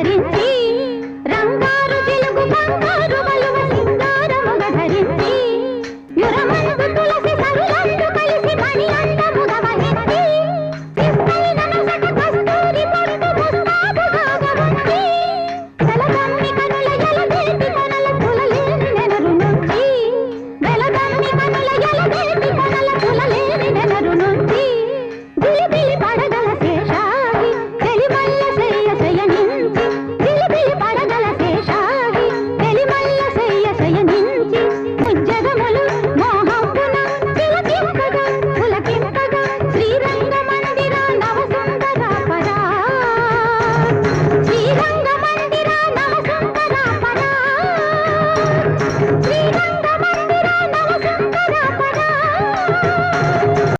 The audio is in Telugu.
ధరించి రంగారు తెలుగు బంగారు